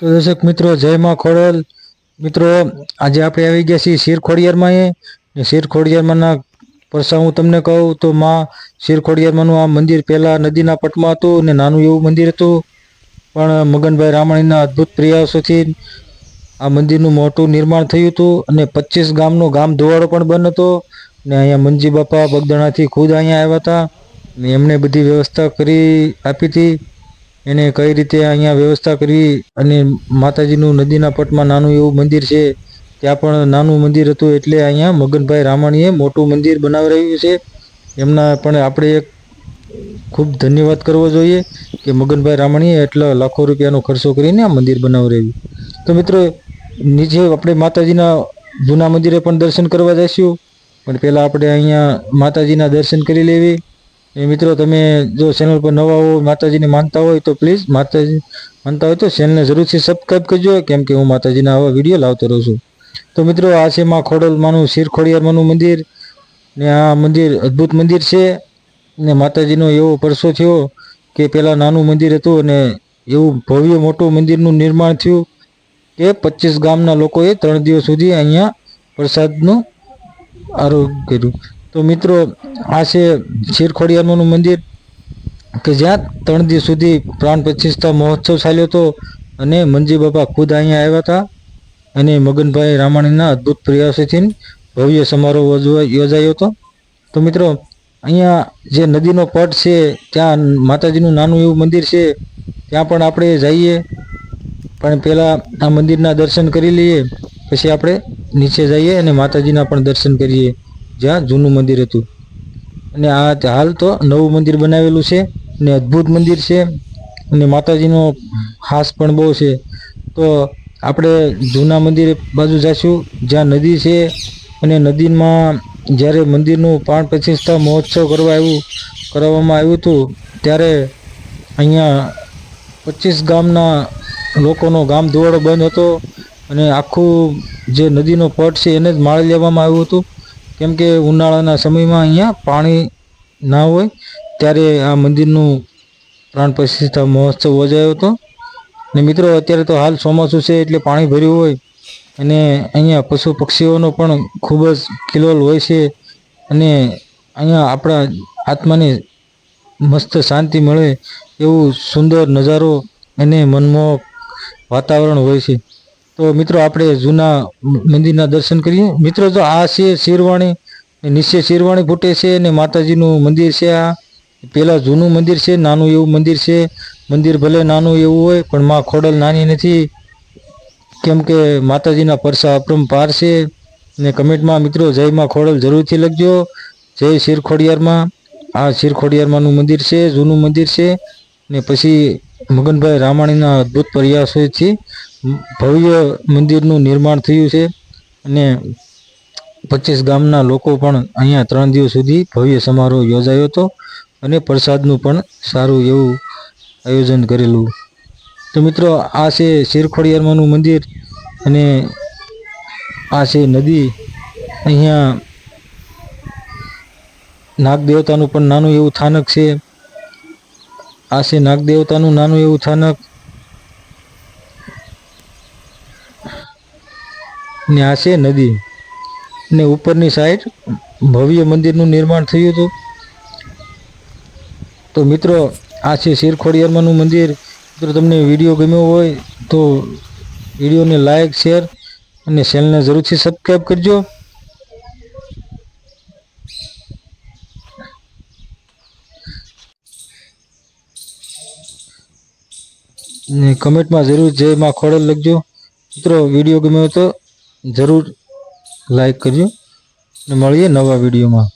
તો દર્શક મિત્રો, જય માં ખોડલ. મિત્રો, આજે આપણે આવી ગયા છીએ શિરખોડિયારમાં એ. ને શીર પરસા હું તમને કહું તો માં શિરખોડિયારમાંનું આ મંદિર પહેલાં નદીના પટમાં હતું ને નાનું એવું મંદિર હતું. પણ મગનભાઈ રામાણીના અદ્ભુત પ્રયાસોથી આ મંદિરનું મોટું નિર્માણ થયું હતું અને પચીસ ગામનો ગામ ધોવાડો પણ બંધ હતો. ને અહીંયા મંજી બાપા બગદાણાથી ખુદ અહીંયા આવ્યા હતા. ને એમણે બધી વ્યવસ્થા કરી આપી હતી. એને કઈ રીતે અહીંયા વ્યવસ્થા કરવી અને માતાજીનું નદીના પટમાં નાનું એવું મંદિર છે, ત્યાં પણ નાનું મંદિર હતું એટલે અહીંયા મગનભાઈ રામાણીએ મોટું મંદિર બનાવરાવ્યું છે. એમના પણ આપણે એક ખૂબ ધન્યવાદ કરવો જોઈએ કે મગનભાઈ રામાણીએ એટલા લાખો રૂપિયાનો ખર્ચો કરીને આ મંદિર બનાવરાવ્યું તો મિત્રો, નીચે આપણે માતાજીના જૂના મંદિરે પણ દર્શન કરવા જઈશું. પણ પહેલાં આપણે અહીંયા માતાજીના દર્શન કરી લેવી. એ મિત્રો, તમે જો ચેનલ પર નવા હો, માતાજીને માનતા હોય તો પ્લીઝ માતાજી માનતા હોય તો ચેનલને જરૂરથી સબસ્ક્રાઈબ કરજો, કેમ કે હું માતાજીના આવા વીડિયો લાવતો રહું છું. તો મિત્રો, આ છે માં ખોડલમાંનું શિરખોડિયારમાંનું મંદિર ને આ મંદિર અદ્ભુત મંદિર છે ને માતાજીનો એવો પરસો થયો કે પહેલાં નાનું મંદિર હતું અને એવું ભવ્ય મોટું મંદિરનું નિર્માણ થયું કે પચીસ ગામના લોકોએ ત્રણ દિવસ સુધી અહીંયા પ્રસાદનું આરોગ્ય કર્યું. તો મિત્રો, આ છે શીર હનુમાનનું મંદિર કે જ્યાં ત્રણ દિવસ સુધી પ્રાણ પ્રતિષ્ઠા મહોત્સવ ચાલ્યો હતો અને મંજી બાપા ખુદ અહીંયા આવ્યા હતા અને મગનભાઈ રામાણીના અદ્ભુત પ્રયાસોથી ભવ્ય સમારોહ યોજાયો હતો. તો મિત્રો, અહીંયા જે નદીનો પટ છે, ત્યાં માતાજીનું નાનું એવું મંદિર છે, ત્યાં પણ આપણે જઈએ. પણ પહેલાં આ મંદિરના દર્શન કરી લઈએ, પછી આપણે નીચે જઈએ અને માતાજીના પણ દર્શન કરીએ. જ્યાં જૂનું મંદિર હતું. અને આ હાલ તો નવું મંદિર બનાવેલું છે ને અદ્ભુત મંદિર છે અને માતાજીનો હાસ પણ બહુ છે. તો આપણે જૂના મંદિર બાજુ જઈશું જ્યાં નદી છે અને નદીમાં જ્યારે મંદિરનું પાણ પ્રતિષ્ઠા મહોત્સવ કરવા આવ્યું કરવામાં આવ્યું હતું, ત્યારે અહીંયા પચીસ ગામના લોકોનો ગામ ધોવાડો બંધ હતો અને આખું જે નદીનો પટ છે એને જ માળી લેવામાં આવ્યું હતું. કેમ કે ઉનાળાના સમયમાં અહીંયા પાણી ના હોય, ત્યારે આ મંદિરનું પ્રાણ પ્રતિષ્ઠા મહોત્સવ યોજાયો હતો. ને મિત્રો, અત્યારે તો હાલ ચોમાસું છે એટલે પાણી ભર્યું હોય. અને અહીંયા પશુ પક્ષીઓનો પણ ખૂબ જ કિલોલ હોય છે. અને અહીંયા આપણા આત્માને મસ્ત શાંતિ મળે એવું સુંદર નજારો અને મનમોહક વાતાવરણ હોય છે. તો મિત્રો, આપણે જૂના મંદિરના દર્શન કરીએ. મિત્રો તો આ છે શેરવાણી નિશ્ચય શિરવાણી ફૂટે છે અને માતાજીનું મંદિર છે આ. પેલા જૂનું મંદિર છે, નાનું એવું મંદિર છે. મંદિર ભલે નાનું એવું હોય, પણ માં ખોડલ નાની નથી. કેમ કે માતાજીના પરસા અપરંપાર છે. ને કમેન્ટમાં મિત્રો, જય માં ખોડલ જરૂરથી લખજો. જય શિરખોડિયારમાં. આ શિરખોડિયારમાંનું મંદિર છે, જૂનું મંદિર છે. ને પછી મગનભાઈ રામાણીના અદ્ભુત પ્રયાસોથી ભવ્ય મંદિરનું નિર્માણ થયું છે અને પચીસ ગામના લોકો પણ અહીંયા ત્રણ દિવસ સુધી ભવ્ય સમારોહ યોજાયો હતો અને પ્રસાદનું પણ સારું એવું આયોજન કરેલું. તો મિત્રો, આ છે શિરખોડિયારમાંનું મંદિર અને આ છે નદી. અહીંયા નાગદેવતાનું પણ નાનું એવું સ્થાનક છે. આ છે નાગદેવતાનું નાનું એવું સ્થાનક ને આ છે નદી. ને ઉપરની સાઈડ ભવ્ય મંદિરનું નિર્માણ થયું હતું. તો મિત્રો, આ છે શિરખોડિયારમાંનું મંદિર. મિત્રો, તમને વીડિયો ગમ્યો હોય તો વિડીયોને લાઇક શેર અને ચેનલને જરૂરથી સબસ્ક્રાઈબ કરજો. ને કમેન્ટમાં જરૂર જય માં ખોડલ લખજો. મિત્રો, વીડિયો ગમ્યો તો જરૂર લાઈક કરજો. મળીએ નવા વિડીયોમાં.